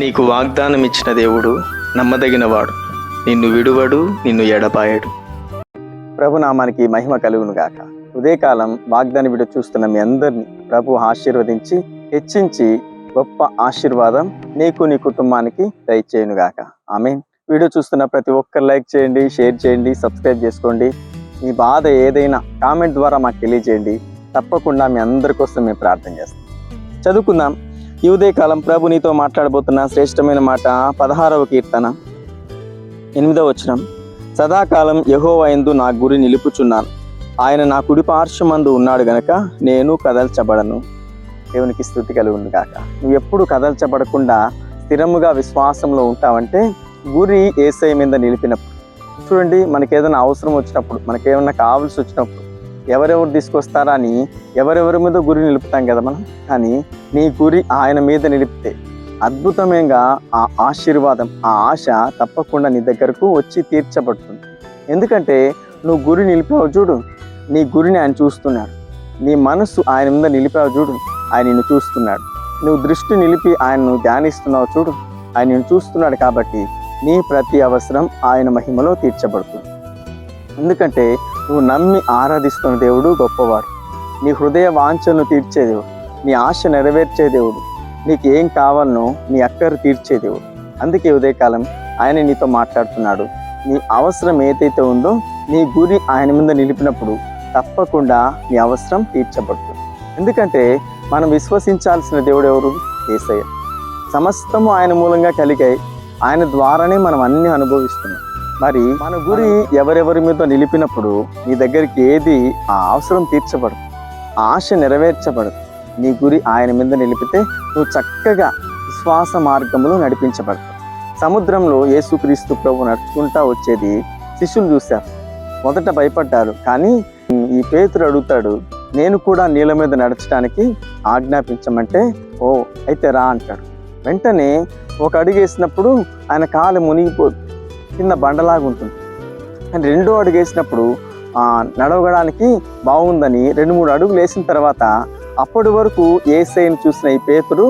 నీకు వాగ్దానం ఇచ్చిన దేవుడు నమ్మదగినవాడు. నిన్ను విడువడు నిన్ను ఎడపాయడు ప్రభు నామానికి మహిమ కలుగును గాక. ఉదయకాలం వాగ్దాని విడు చూస్తున్న మీ అందరినీ ప్రభు ఆశీర్వదించి హెచ్చించి గొప్ప ఆశీర్వాదం నీకు నీ కుటుంబానికి దయచేయును గాక. ఆమె వీడియో చూస్తున్న ప్రతి ఒక్కరు లైక్ చేయండి షేర్ చేయండి సబ్స్క్రైబ్ చేసుకోండి. మీ బాధ ఏదైనా కామెంట్ ద్వారా మాకు తెలియజేయండి. తప్పకుండా మీ అందరి కోసం మేము ప్రార్థన చేస్తాం. చదువుకుందాం. ఈ ఉదయకాలం ప్రభు నీతో మాట్లాడబోతున్న శ్రేష్టమైన మాట పదహారవ కీర్తన. ఎనిమిదవ వచనం. సదాకాలం యహోవా నా గురి నిలుపుచున్నాను. ఆయన నా కుడి పార్శ్వమందు ఉన్నాడు గనక నేను కదల్చబడను. దేవునికి స్థుతి కలుగును కాక నువ్వు ఎప్పుడు కదల్చబడకుండా స్థిరముగా విశ్వాసంలో ఉంటావంటే గురి ఏసై మీద నిలిపినప్పుడు. చూడండి మనకేదైనా అవసరం వచ్చినప్పుడు మనకేమన్నా కావాల్సి వచ్చినప్పుడు ఎవరెవరు తీసుకొస్తారా అని ఎవరెవరి మీద గురి నిలుపుతాం కదా మనం? కానీ నీ గురి ఆయన మీద నిలిపితే అద్భుతమేగా ఆ ఆశీర్వాదం ఆ ఆశ తప్పకుండా నీ దగ్గరకు వచ్చి తీర్చబడుతుంది. ఎందుకంటే నువ్వు గురి నిలిపావు చూడు నీ గురిని ఆయన చూస్తున్నాడు. నీ మనసు ఆయన మీద నిలిపావు చూడు ఆయన నిన్ను చూస్తున్నాడు. నువ్వు దృష్టి నిలిపి ఆయనను ధ్యానిస్తున్నావు చూడు ఆయన నిన్ను చూస్తున్నాడు కాబట్టి నీ ప్రతి అవసరం ఆయన మహిమలో తీర్చబడుతుంది. ఎందుకంటే నువ్వు నమ్మి ఆరాధిస్తున్న దేవుడు గొప్పవాడు. నీ హృదయ వాంఛలను తీర్చే దేవుడు. నీ ఆశ నెరవేర్చే దేవుడు. నీకు ఏం కావాలనో నీ అక్కరు తీర్చే దేవుడు. అందుకే ఉదయకాలం ఆయన నీతో మాట్లాడుతున్నాడు. నీ అవసరం ఏదైతే ఉందో నీ గురి ఆయన మీద నిలిపినప్పుడు తప్పకుండా నీ అవసరం తీర్చబడుతుంది. ఎందుకంటే మనం విశ్వసించాల్సిన దేవుడు ఎవరు? ఏసయ్య. సమస్తము ఆయన మూలంగా కలిగాయి. ఆయన ద్వారానే మనం అన్ని అనుభవిస్తున్నాం. మరి మన గురి ఎవరెవరి మీద నిలిపినప్పుడు నీ దగ్గరికి ఏది ఆ అవసరం తీర్చబడదు. ఆశ నెరవేర్చబడదు. నీ గురి ఆయన మీద నిలిపితే నువ్వు చక్కగా విశ్వాస మార్గంలో నడిపించబడతావు. సముద్రంలో యేసుక్రీస్తు ప్రభు నడుచుకుంటా వచ్చేది శిష్యులు చూశారు. మొదట భయపడ్డారు కానీ ఈ పేతురు అడుగుతాడు నేను కూడా నీళ్ళ మీద నడచడానికి ఆజ్ఞాపించమంటే ఓ అయితే రా అంటాడు. వెంటనే ఒక అడుగు వేసినప్పుడు ఆయన కాలు మునిగిపోదు కింద బండలాగా ఉంటుంది. కానీ రెండో అడుగు వేసినప్పుడు నడవడానికి బాగుందని రెండు మూడు అడుగులు వేసిన తర్వాత అప్పటి వరకు ఏసైని చూసిన ఈ పేతుడు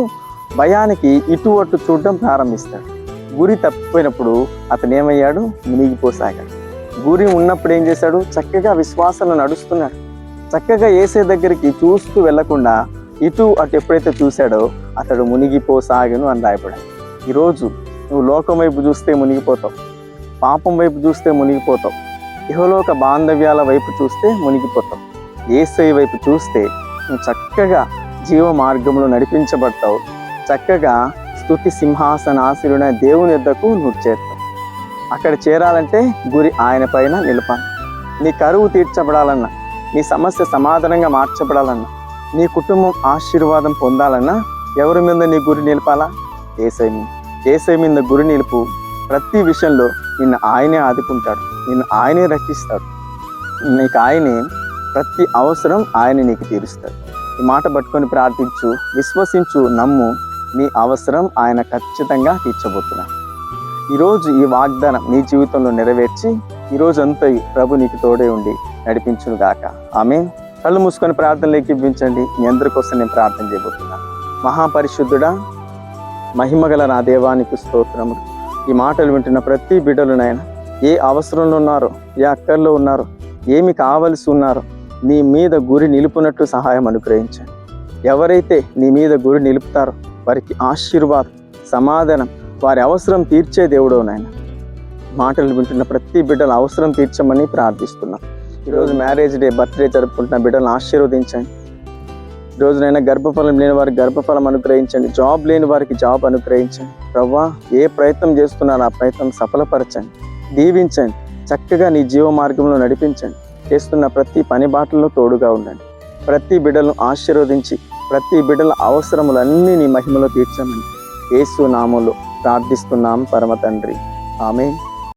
భయానికి ఇటు అటు చూడడం ప్రారంభిస్తాడు. గురి తప్పిపోయినప్పుడు అతను ఏమయ్యాడు? మునిగిపోసాగాడు. గురి ఉన్నప్పుడు ఏం చేశాడు? చక్కగా విశ్వాసంలో నడుస్తున్నాడు. చక్కగా ఏసే దగ్గరికి చూస్తూ వెళ్ళకుండా ఇటు అటు ఎప్పుడైతే చూశాడో అతడు మునిగిపోసాగను అని రాయబడాడు ఈరోజు నువ్వు లోకం వైపు చూస్తే మునిగిపోతావు. పాపం వైపు చూస్తే మునిగిపోతావు ఇహలోక బాంధవ్యాల వైపు చూస్తే మునిగిపోతాం. ఏసై వైపు చూస్తే నువ్వు చక్కగా జీవ మార్గంలో నడిపించబడతావు. చక్కగా స్తుతి సింహాసనాశిరుడైన దేవుని యొద్దకు నువ్వు చేరుతావు. అక్కడ చేరాలంటే గురి ఆయన పైన నిలపాలి. నీ కరువు తీర్చబడాలన్నా నీ సమస్య సమాధానంగా మార్చబడాలన్నా నీ కుటుంబం ఆశీర్వాదం పొందాలన్నా ఎవరి మీద నీ గురి నిలపాలా? ఏసై మీద. ఏసై మీద గురి నిలుపు ప్రతి విషయంలో నిన్ను ఆయనే ఆదుకుంటాడు. నిన్ను ఆయనే రక్షిస్తాడు. నీకు ఆయనే ప్రతి అవసరం ఆయన నీకు తీరుస్తాడు. ఈ మాట పట్టుకొని ప్రార్థించు విశ్వసించు నమ్ము నీ అవసరం ఆయన ఖచ్చితంగా తీర్చబోతున్నాడు. ఈరోజు ఈ వాగ్దానం నీ జీవితంలో నెరవేర్చి ఈరోజు అంతా ప్రభు నీకు తోడే ఉండి నడిపించును గాక. ఆమె కళ్ళు మూసుకొని ప్రార్థనలోకి ఇవ్వించండి మీ అందరి కోసం నేను ప్రార్థన చేయబోతున్నాను. మహాపరిశుద్ధుడా మహిమగల నా దేవానికి స్తోత్రములు. ఈ మాటలు వింటున్న ప్రతి బిడ్డలు నాయన ఏ అవసరంలో ఉన్నారో ఏ అక్కర్లో ఉన్నారో ఏమి కావలసి ఉన్నారో నీ మీద గురి నిలుపునట్టు సహాయం అనుగ్రహించండి ఎవరైతే నీ మీద గురి నిలుపుతారో వారికి ఆశీర్వాదం సమాధానం వారి అవసరం తీర్చే దేవుడో నాయన మాటలు వింటున్న ప్రతి బిడ్డల అవసరం తీర్చమని ప్రార్థిస్తున్నాం. ఈరోజు మ్యారేజ్ డే బర్త్డే జరుపుకుంటున్న బిడ్డలను ఆశీర్వదించండి. రోజునైనా గర్భఫలం లేని వారికి గర్భఫలం అనుగ్రహించండి. జాబ్ లేని వారికి జాబ్ అనుగ్రహించండి. ప్రవ్వా ఏ ప్రయత్నం చేస్తున్నారో ఆ ప్రయత్నం సఫలపరచండి. దీవించండి. చక్కగా నీ జీవ మార్గంలో నడిపించండి. చేస్తున్న ప్రతి పని బాటల్లో తోడుగా ఉండండి. ప్రతి బిడ్డలను ఆశీర్వదించి ప్రతి బిడ్డల అవసరములన్నీ నీ మహిమలో తీర్చమని యేసు నామంలో ప్రార్థిస్తున్నాం పరమ తండ్రి. ఆమె